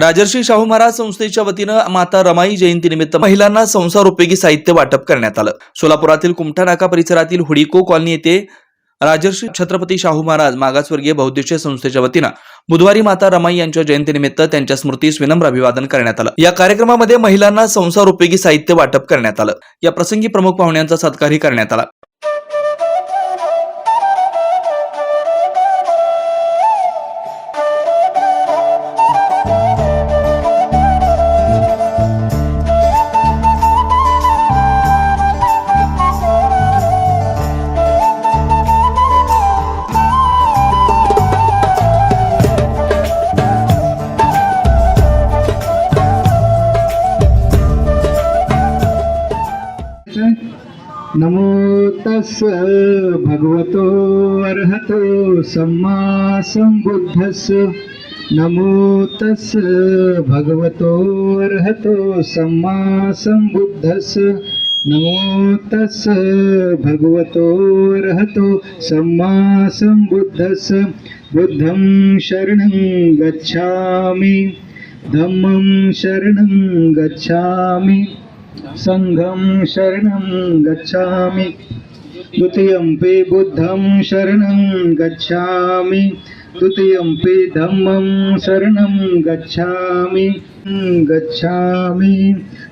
राजर्षी शाहू महाराज संस्थेच्या वतीनं माता रमाई जयंतीनिमित्त महिलांना संसार उपयोगी साहित्य वाटप करण्यात आलं. सोलापुरातील कुमठा नाका परिसरातील हुडिको कॉलनी येथे राजर्षी छत्रपती शाहू महाराज मागासवर्गीय बहुद्देशीय संस्थेच्या वतीनं बुधवारी माता रमाई यांच्या जयंतीनिमित्त त्यांच्या स्मृतीस विनम्र अभिवादन करण्यात आलं. या कार्यक्रमामध्ये महिलांना संसार उपयोगी साहित्य वाटप करण्यात आलं. या प्रसंगी प्रमुख पाहुण्यांचा सत्कारही करण्यात आला. नमो तस् भगवतो अर्हतो सम्मा सम्बुद्धस् नमो तस् भगवतो अर्हतो सम्मा सम्बुद्धस् नमो तस् भगवतो अर्हतो सम्मा बुद्धं शरणं गच्छामि। धम्मं शरणं गच्छामि। सङ्घं शरणं गच्छामि। द्वितीयम्पि बुद्धं शरणं गच्छामि। तृतीयम्पि धम्मं शरणं गच्छामि। गच्छामि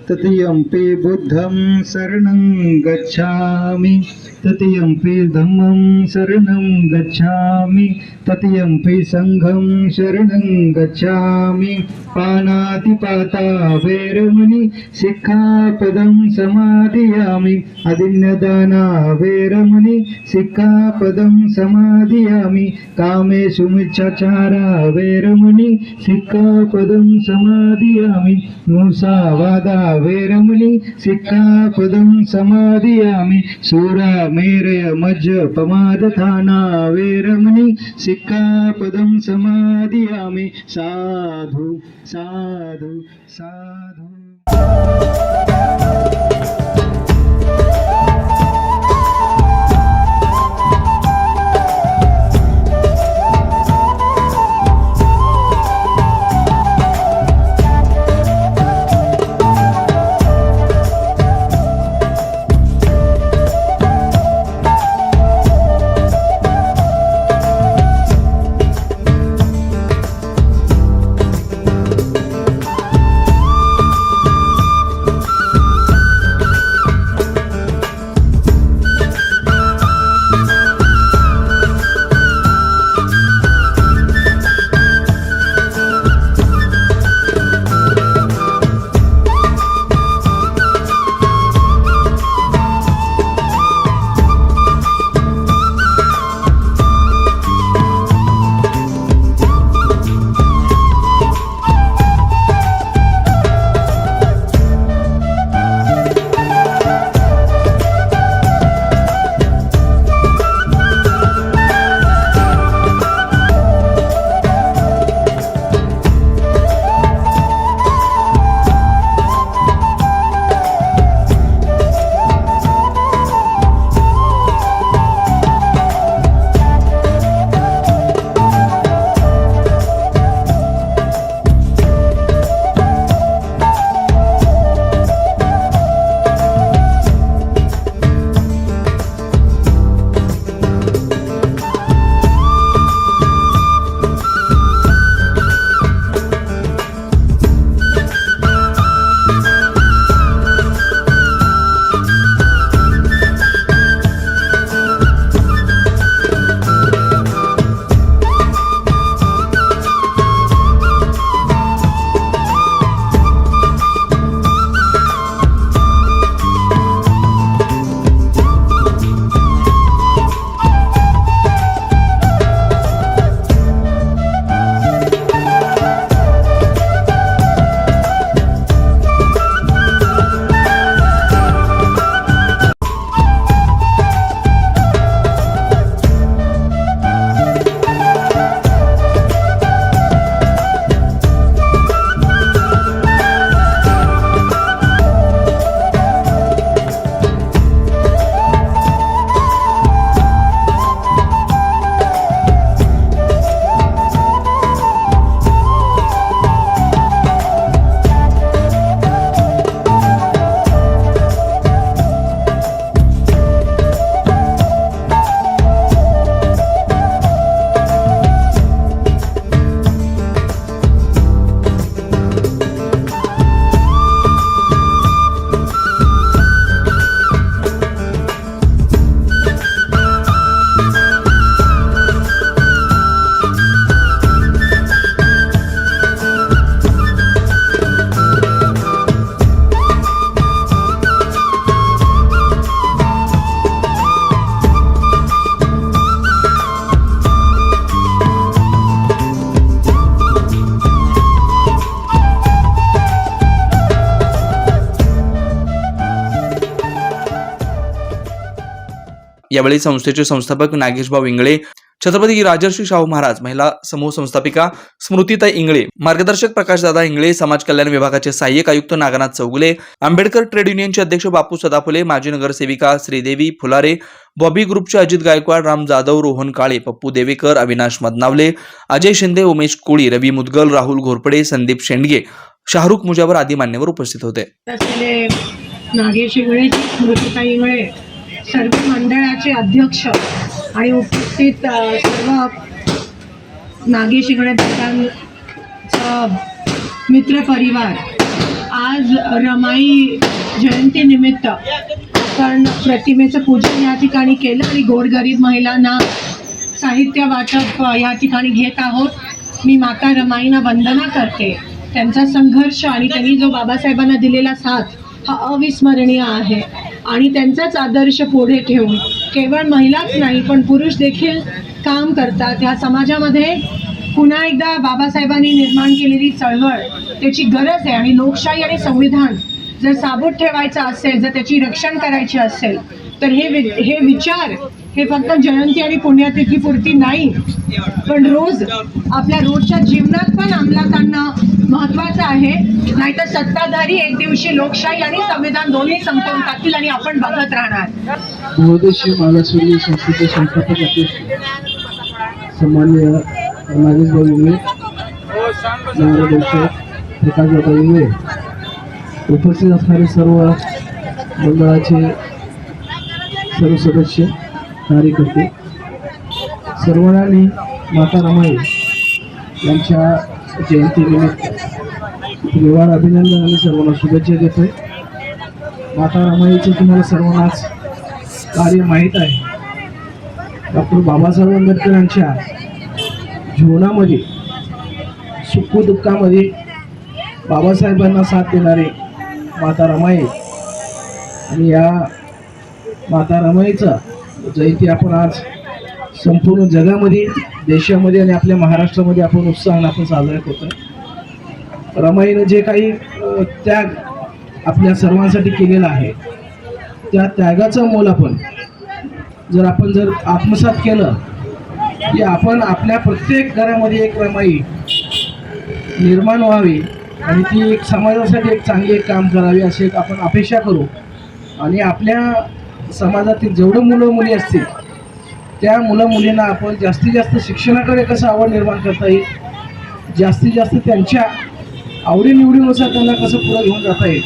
तृतीयम्पि बुद्धं शरणं गच्छामि तृतीयम्पि धम्मं शरणं गच्छामि तृतीयम्पि सङ्घं शरणं गच्छामि पानातिपाता वैरमणि सिक्खापदं समाधियामि अदिन्नदाना वैरमणि सिक्खापदं समाधियामि कामेषु मिच्छाचारा वैरमणि सिक्खापदं समाधियामि मूसावादा वैरमणि सिक्खापदं समाधियामि सूरा मेरय मज्ज पमादथाना वैरमणि सिक्खापदं समाधियामि। साधु साधु साधु। यावेळी संस्थेचे संस्थापक नागेशभाऊ इंगळे छत्रपती राजर्षी शाहू महाराज महिला समूह संस्थापिका स्मृतीताई इंगळे मार्गदर्शक प्रकाशदादा इंगळे समाज कल्याण विभागाचे सहाय्यक आयुक्त नागनाथ चौगुले आंबेडकर ट्रेड युनियनचे अध्यक्ष बापू सदाफुले माजी नगरसेविका श्रीदेवी फुलारे बॉबी ग्रुपचे अजित गायकवाड राम जाधव रोहन काळे पप्पू देवेकर अविनाश मदनावले अजय शिंदे उमेश कोळी रवी मुदगल राहुल घोरपडे संदीप शेंडगे शाहरुख मुजावर आदी मान्यवर उपस्थित होते. सर्व मंडळाचे अध्यक्ष आणि उपस्थित सर्व नागेश इंगळे मित्रपरिवार आज रमाई जयंतीनिमित्त आपण प्रतिमेचं पूजन या ठिकाणी केलं आणि गोरगरीब महिलांना साहित्य वाटप या ठिकाणी घेत आहोत. मी माता रमाईंना वंदना करते. त्यांचा संघर्ष आणि त्यांनी जो बाबासाहेबांना दिलेला साथ हा अविस्मरणीय आहे. आणि त्यांचाच आदर्श पुढे ठेवून. केवळ महिलाच नाही पण पुरुष देखील काम करतात. ह्या समाजामध्ये पुन्हा एकदा बाबासाहेबांनी निर्माण केलेली चळवळ त्याची गरज आहे आणि लोकशाही आणि संविधान जर साबूत ठेवायचं असेल जर त्याची रक्षण करायची असेल तर हे वि हे विचार हे फक्त जयंती आणि पुण्यतिथीपुरती नाही पण रोज आपल्या रोजच्या जीवनात पण अंमलात आणणं महत्वाचं आहे. नाहीतर सत्ताधारी एक दिवशी लोकशाही आणि संविधान दोन्ही संपवून टाकतील आणि आपण बघत राहणार. बहुदेशी मागासवर्गीय संस्थेचे संस्थापक अध्यक्ष सन्मान्य नागेशभाऊ इंगळे नगराध्यक्ष इंगळे उपस्थित असणारे सर्व मंडळाचे सर्व सदस्य कार्यकर्ते करते. मी माता रमाई यांच्या जयंतीनिमित्त व्यवहार अभिनंदन आणि सर्वांना शुभेच्छा आहे माता रमाईचं तुम्हाला सर्वांनाच कार्य माहीत आहे. डॉक्टर बाबासाहेब आंबेडकरांच्या जीवनामध्ये सुखदुःखामध्ये बाबासाहेबांना साथ देणारे माता रमाई आणि या माता रमाईचा जयंती आपण आज संपूर्ण जगामध्ये देशामध्ये आणि आपल्या महाराष्ट्रामध्ये आपण उत्साहानं आपण साजरा करतो रमाईनं जे काही त्याग आपल्या सर्वांसाठी केलेला आहे त्या त्यागाचं मोल आपण जर आपण जर आत्मसात केलं की आपण आपल्या प्रत्येक घरामध्ये एक रमाई निर्माण व्हावी आणि ती एक समाजासाठी एक चांगली एक काम करावी अशी एक आपण अपेक्षा करू. आणि आपल्या समाजातील जेवढं मुलं मुली असतील त्या मुलं मुलींना आपण जास्तीत जास्त शिक्षणाकडे कसं आवड निर्माण करता येईल? जास्तीत जास्त त्यांच्या आवडीनिवडीनुसार त्यांना कसं पुढे घेऊन जाता येईल?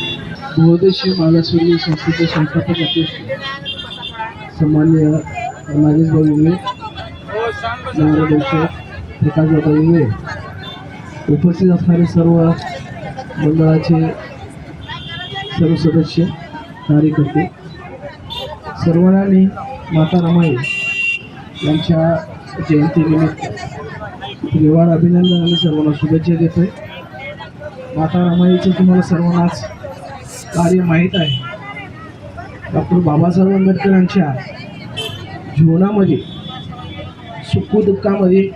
बहुदेशी मालाश्वरी संस्थेचे संस्थापक अध्यक्ष सन्मान्य नागेशभाऊ इंगळे नगराध्यक्ष प्रकाशदादा इंगळे उपस्थित असणारे सर्व मंडळाचे सर्व सदस्य कार्यकर्ते सर्वांना माता रमाई यांच्या जयंतीनिमित्त व्यवहार अभिनंदन आणि सर्वांना शुभेच्छा देतोय. माता रमाईचं तुम्हाला सर्वांनाच कार्य माहीत आहे. डॉक्टर बाबासाहेब आंबेडकरांच्या जीवनामध्ये सुखदुःखामध्ये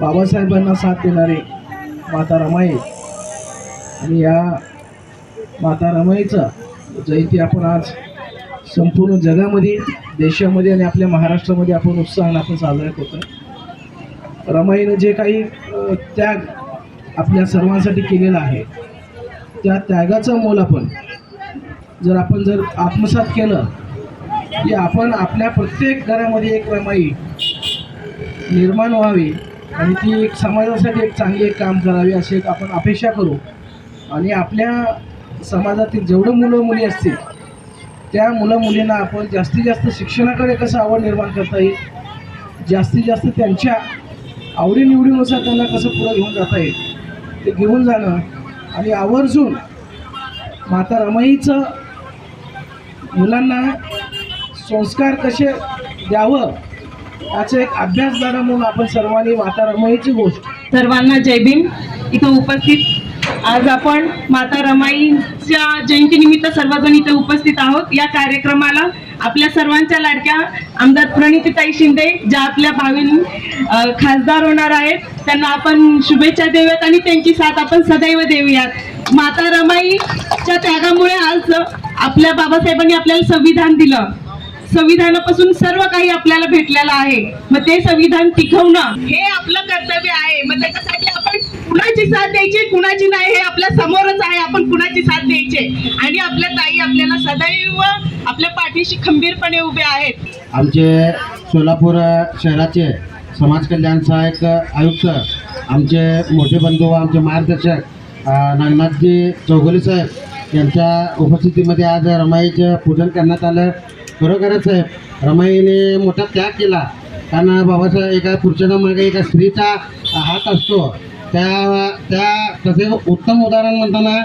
बाबासाहेबांना साथ देणारे माता रमाई आणि या माता रमाईचा जयंती आपण आज संपूर्ण जगामध्ये देशामध्ये आणि आपल्या महाराष्ट्रामध्ये आपण उत्साहानं आपण साजरा करतो रमाईनं जे काही त्याग आपल्या सर्वांसाठी केलेला आहे त्या त्यागाचं मोल आपण जर आपण जर आत्मसात केलं की आपण आपल्या प्रत्येक घरामध्ये एक रमाई निर्माण व्हावी आणि ती एक समाजासाठी एक चांगली एक काम करावी अशी एक आपण अपेक्षा करू. आणि आपल्या समाजातील जेवढं मुलं मुली असतील त्या मुलं मुलींना आपण जास्तीत जास्त शिक्षणाकडे कसं आवड निर्माण करता येईल? जास्तीत जास्त त्यांच्या आवडीनिवडीनुसार त्यांना कसं पुढं घेऊन जाता येईल? ते घेऊन जाणं आणि आवर्जून माता रमाईचं मुलांना संस्कार कसे द्यावं याचा एक अभ्यासदारा म्हणून आपण सर्वांनी माता रमाईची गोष्ट सर्वांना जय भीम. इथं उपस्थित आज आपण माता रमाईच्या जयंतीनिमित्त सर्वजण इथे उपस्थित आहोत. या कार्यक्रमाला आपल्या सर्वांच्या लाडक्या आमदार प्रणितीताई शिंदे ज्या आपल्या भावी खासदार होणार आहेत त्यांना आपण शुभेच्छा देऊयात आणि त्यांची साथ आपण सदैव देऊयात. माता रमाईच्या त्यागामुळे आज आपल्या बाबासाहेबांनी आपल्याला संविधान दिलं. संविधानापासून सर्व काही आपल्याला भेटलेलं आहे. मग ते संविधान टिकवणं हे आपलं कर्तव्य आहे. मग त्याच्यासाठी कुणाची साथ द्यायची कुणाची नाही हे आपल्या समोरच आहे. आपण कुणाची साथ द्यायची? आणि आपल्या ताई आपल्याला सदैव आपल्या पाठीशी खंबीरपणे उभे आहेत. आमचे सोलापूर शहराचे समाज कल्याण सहाय्यक आयुक्त आमचे मोठे बंधू व आमचे मार्गदर्शक नागनाथजी चौगुले साहेब यांच्या उपस्थितीमध्ये आज रमाईचं पूजन करण्यात आलं. खरोखरच साहेब रमाईने मोठा त्याग केला. कारण बाबासाहेब एका पुरुषाच्या मागे एका स्त्रीचा हात असतो. त्या त्या तसे उत्तम उदाहरण म्हणताना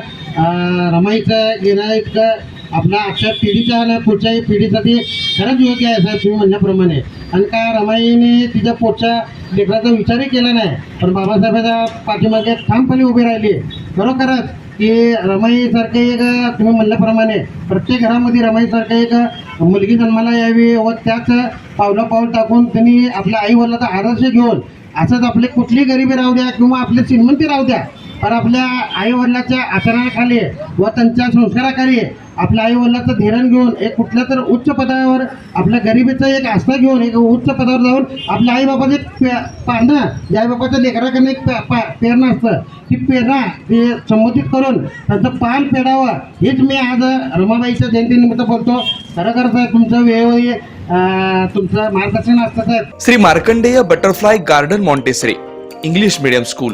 रमाईचं येणं इतकं अक्षर आजच्या पिढीच्या आणि पुढच्याही पिढीसाठी खरंच योग्य आहे साहेब तुम्ही म्हणण्याप्रमाणे. आणि का रमाईने तिच्या पुढच्या लेकराचा विचारही केला नाही. पण बाबासाहेबांच्या पाठीमागे ठामपणे उभी राहिली. खरोखरच की रमाईसारखे एक तुम्ही म्हणल्याप्रमाणे प्रत्येक घरामध्ये रमाईसारखं एक मुलगी जन्माला यावी व त्याच पावलं पाऊल टाकून त्यांनी आपल्या आई तर आदर्श घेऊन असंच आपली कुठली गरिबी राहू द्या किंवा आपली श्रीमंती राहू द्या पण आपल्या आई वडिलाच्या आचरणाखाली व त्यांच्या संस्काराखाली आपल्या आई वडिलाचं धीरण घेऊन एक कुठल्या तर उच्च पदावर आपल्या गरिबीचं एक आस्था घेऊन एक उच्च पदावर जाऊन आपल्या आईबापाचं एक पे पारणं ज्या आईबापाच्या लेकराकडनं एक पा- प्रेरणा असतं. ती प्रेरणा ते संबोधित करून त्यांचं पान पेडावं. हेच मी आज रमाबाईच्या जयंतीनिमित्त बोलतो. खरं साहेब तुमचं वेळोवेळी तुमचं मार्गदर्शन असतं साहेब. Shri Markandey butterfly garden Montessori English medium school.